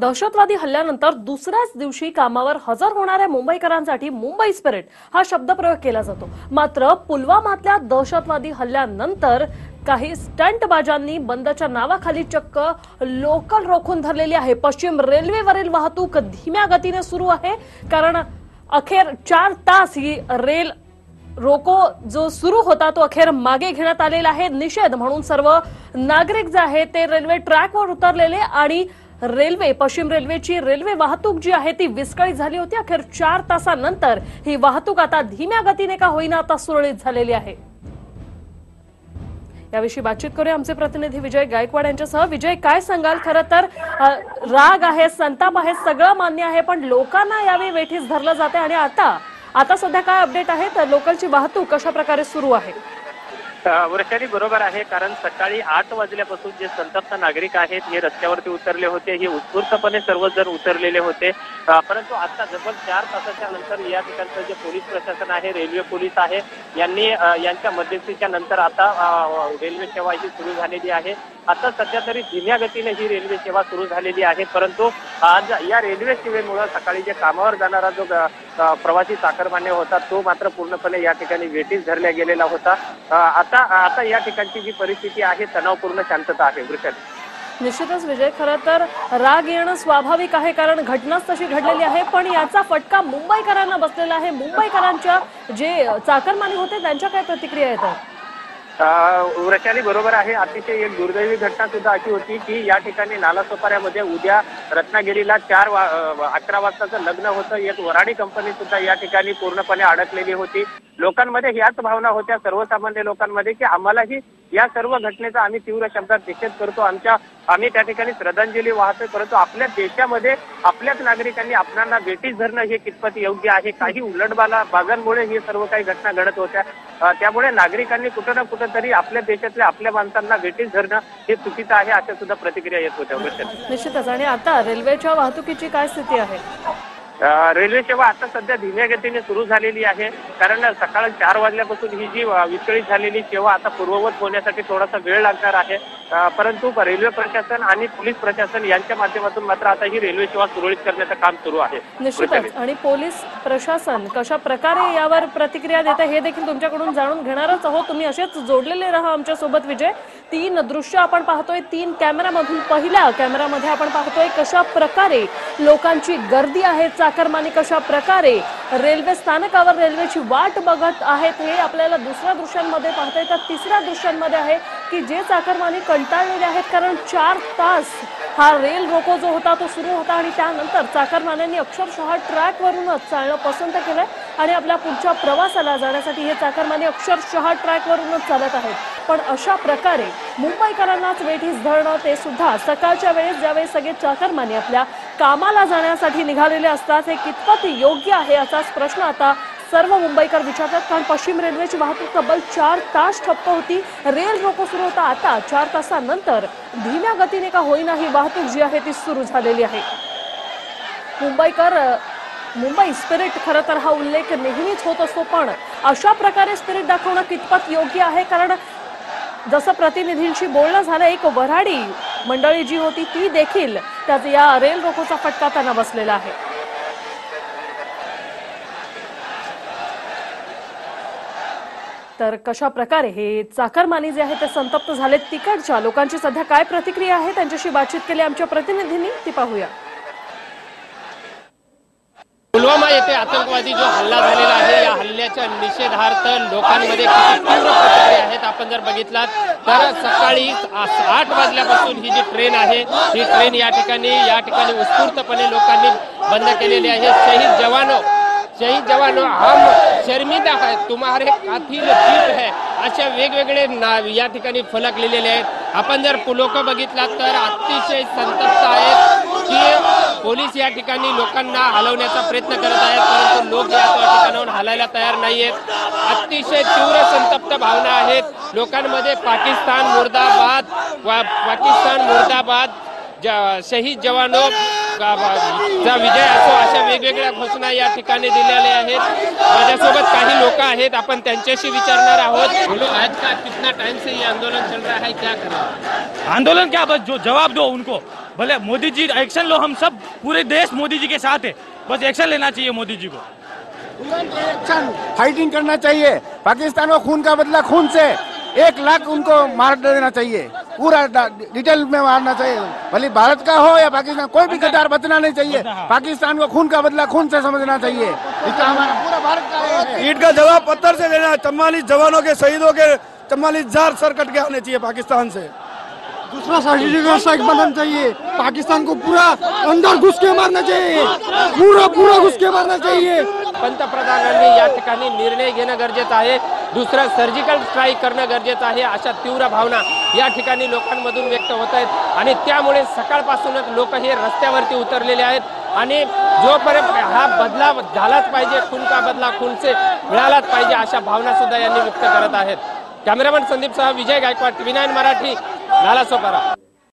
दहशतवादी हल्ल्यानंतर दुसऱ्याच दिवशी कामावर हजर होणाऱ्या मुंबईकरांसाठी मुंबई स्पिरिट हा शब्दप्रयोग केला जातो. मात्र पुलवामातल्या दहशतवादी हल्ल्यानंतर काही स्टंटबाजांनी बंदच्या नावाखाली चक्क लोकल रोखून धरलेली आहे. पश्चिम रेल्वेवरील वाहतूक धीम्या गतीने सुरू आहे. कारण अखेर चार तास ही रेल रोको जो सुरू होता तो अखेर मागे घेण्यात आलेला आहे. निषेध म्हणून सर्व नागरिक जे आहेत ते रेल्वे ट्रॅकवर उतरलेले आणि रेल्वे पश्चिम रेल्वेची रेल्वे वाहतूक जी आहे ती विस्कळीत झाली होती. अखेर चार तासानंतर ही वाहतूक आता धीम्या गतीने का होईना आता सुरळीत झालेली आहे. याविषयी बातचीत करूया आमचे प्रतिनिधी विजय गायकवाड यांच्यासह. विजय काय सांगाल? खरं तर राग आहे संताप आहे सगळं मान्य आहे पण लोकांना यावेळी वेठीस धरलं जाते आणि आता आता सध्या काय अपडेट आहे? तर लोकलची वाहतूक कशा प्रकारे सुरू आहे? वृषाली बरोबर आहे कारण सकाळी आठ वाजल्यापासून जे संतप्त नागरिक आहेत हे रस्त्यावरती उतरले होते हे उत्स्फूर्तपणे सर्वजण उतरलेले होते. परंतु आता जवळ चार तासाच्या नंतर या ठिकाणचं जे पोलीस प्रशासन आहे रेल्वे पोलीस आहे यांनी यांच्या मध्यस्थीच्या नंतर आता रेल्वे सेवा ही सुरू झालेली आहे. आता सध्या तरी धीम्या गतीने ही रेल्वे सेवा सुरू झालेली आहे परंतु आज या रेल्वे सेवेमुळे सकाळी जे कामावर जाणारा जो प्रवासी चाकरमान्य होता तो मात्र पूर्णपणे या ठिकाणी वेटीस धरल्या गेलेला होता. आता आता या ठिकाणची जी परिस्थिती आहे तणावपूर्ण शांतता आहे वृषाली निश्चितच विजय खरं तर राग येणं स्वाभाविक आहे कारण घटनाच तशी घडलेली आहे पण याचा फटका मुंबईकरांना बसलेला आहे. मुंबईकरांच्या जे चाकरमानी होते त्यांच्या काय प्रतिक्रिया येतात? वृषाली बरोबर आहे. अतिशय एक दुर्दैवी घटना सुद्धा अशी होती की या ठिकाणी नालासोपाऱ्यामध्ये उद्या रत्नागिरीला चार वा अकरा वाजताचं लग्न होतं. एक वराडी कंपनी सुद्धा या ठिकाणी पूर्णपणे अडकलेली होती. लोकांमध्ये ह्याच भावना होत्या सर्वसामान्य लोकांमध्ये की आम्हालाही या सर्व घटनेचा आम्ही तीव्र शब्दात निषेध करतो. आमच्या आम्ही त्या ठिकाणी श्रद्धांजली वाहतोय परंतु आपल्या देशामध्ये आपल्याच नागरिकांनी आपणांना बेटीस धरणं हे कितपत योग्य आहे? काही उलटबाला बाजांमुळे ही सर्व काही घटना घडत होत्या. त्यामुळे नागरिकांनी कुठं ना कुठं तरी आपल्या देशातल्या आपल्या माणसांना बेटीस धरणं हे चुकीचं आहे अशा सुद्धा प्रतिक्रिया येत होत्या. निश्चितच. आणि आता रेल्वेच्या वाहतुकीची काय स्थिती आहे? रेल्वे सेवा आता सध्या धीम्या गतीने सुरू झालेली आहे. कारण सकाळ चार वाजल्यापासून ही जी विस्कळीत झालेली सेवा आता पूर्ववत होण्यासाठी थोडासा वेळ लागणार आहे. परंतु रेल्वे प्रशासन आणि पोलीस प्रशासन यांच्या माध्यमातून मात्र आता ही रेल्वे सेवा सुरळीत करण्याचं काम सुरू आहे. निश्चितच. आणि पोलीस प्रशासन कशा प्रकारे यावर प्रतिक्रिया देते हे देखील तुमच्याकडून जाणून घेणारच आहोत. तुम्ही असेच जोडलेले राहा आमच्यासोबत विजय. तीन दृश्य आपण पाहतोय. तीन कॅमेरामधून पहिल्या कॅमेरामध्ये आपण पाहतोय कशा प्रकारे लोकांची गर्दी आहे चाकरमानी कशा प्रकारे रेल्वे स्थानकावर रेल्वेची वाट बघत आहेत हे आपल्याला दुसऱ्या दृश्यांमध्ये पाहता येतात तिसऱ्या दृश्यांमध्ये आहे की जे चाकरमानी कंटाळलेले आहेत कारण चार तास हा रेल रोको जो होता तो सुरू होता आणि त्यानंतर चाकरमान्यांनी अक्षरशः ट्रॅकवरूनच चालणं पसंत केलंय आणि आपल्या पुढच्या प्रवासाला जाण्यासाठी हे चाकरमानी अक्षरशः ट्रॅकवरूनच चालत आहेत. पण अशा प्रकारे मुंबईकरांनाच वेठीस धरणं ते सुद्धा सकाळच्या वेळेस ज्यावेळेस सगळे चाकरमानी आपल्या कामाला जाण्यासाठी निघालेले असतात हे कितपत योग्य आहे असाच प्रश्न आता सर्व मुंबईकर विचारतात. कारण पश्चिम रेल्वेची वाहतूक तब्बल चार तास ठप्प होती. रेल रोको सुरू होता आता चार तासानंतर. धीम्या गतीने का होईना ही वाहतूक जी आहे ती सुरू झालेली आहे. मुंबईकर मुंबई स्पिरिट खरं तर हा उल्लेख नेहमीच होत असतो पण अशा प्रकारे स्पिरिट दाखवणं कितपत योग्य आहे? कारण जसं प्रतिनिधींशी बोलणं झालं एक वऱ्हाडी मंडळी जी होती ती देखील त्यात या रेल रोकोचा फटका त्यांना बसलेला आहे. तर कशा प्रकारे हे चाकरमानी जे आहे ते संतप्त झाले तिकडच्या लोकांची सध्या काय प्रतिक्रिया आहे त्यांच्याशी बातचीत केली आमच्या प्रतिनिधींनी ती पाहूया. पुलवामा येथे आतंकवादी जो हल्ला झालेला आहे या हल्ल्याच्या निषेधार्थ लोकांमध्ये किती तीव्र प्रतिक्रिया आहेत आपण जर बघितलात तर सकाळी आठ वाजल्यापासून ही जी ट्रेन आहे ही ट्रेन या ठिकाणी या ठिकाणी उत्स्फूर्तपणे लोकांनी बंद केलेली आहे. शहीद जवानो शहीद जवानो हम शर्मिंदा है तुम्हारे काथील जीत है अशा वेगवेगळे ना या ठिकाणी फलक लिहिलेले आहेत. आपण जर लोक बघितलात तर अतिशय संतप्त आहेत. पोलीस या ठिकाणी लोकांना हलवण्याचा प्रयत्न करत आहेत परंतु लोक या ठिकाणाहून हलायला तयार नाही आहेत अतिशय तीव्र संतप्त भावना आहेत. लोकांमध्ये पाकिस्तान मुर्दाबाद पाकिस्तान मुर्दाबाद शहीद जवानो चा विजय असो अशा वेगवेगळ्या घोषणा या ठिकाणी दिलेल्या आहेत. माझ्यासोबत काही लोक आहेत आपण त्यांच्याशी विचारणार आहोत. आज का कितना टाइम से ये आंदोलन चल रहा है क्या कर? आंदोलन क्या? बस जो जवाब दो उनको। भले मोदी जी एक्शन लो हम सब पूरे देश मोदी जी के साथ है। बस एक्शन लेना चाहिए मोदी जी को एक्शन फाइटिंग करना चाहिए। पाकिस्तान को खून का बदला खून से। एक लाख उनको मार देना चाहिए। पूरा डिटेल में मारना चाहिए। भले भारत का हो या पाकिस्तान कोई भी गद्दार बचना नहीं चाहिए। पाकिस्तान को खून का बदला खून से समझना चाहिए। इसका हमारा पूरा भारत का ईट का जवाब पत्थर से देना है। चम्वालीस जवानों के शहीदों के चम्वालीस हज़ार सर कट के आने चाहिए पाकिस्तान से। दूसरा सर्टिफिकेट स्ट्राइक बनाना चाहिए। पाकिस्तान को पूरा अंदर घुस के मारना चाहिए। पूरा पूरा घुस के मारना चाहिए। पंतप्रधानांनी या ठिकाणी निर्णय घेणं गरजेचं आहे. दुसरं सर्जिकल स्ट्राईक करणं गरजेचं आहे. अशा तीव्र भावना या ठिकाणी लोकांमधून व्यक्त होत आहेत. आणि त्यामुळे सकाळपासूनच लोक हे रस्त्यावरती उतरलेले आहेत. आणि जोपर्यंत हा बदलाव झालाच पाहिजे खून का बदला खूनचे मिळालाच पाहिजे अशा भावना सुद्धा यांनी व्यक्त करत आहेत. कॅमेरामॅन संदीप सह विजय गायकवाड टीव्ही नाईन मराठी नालासोपारा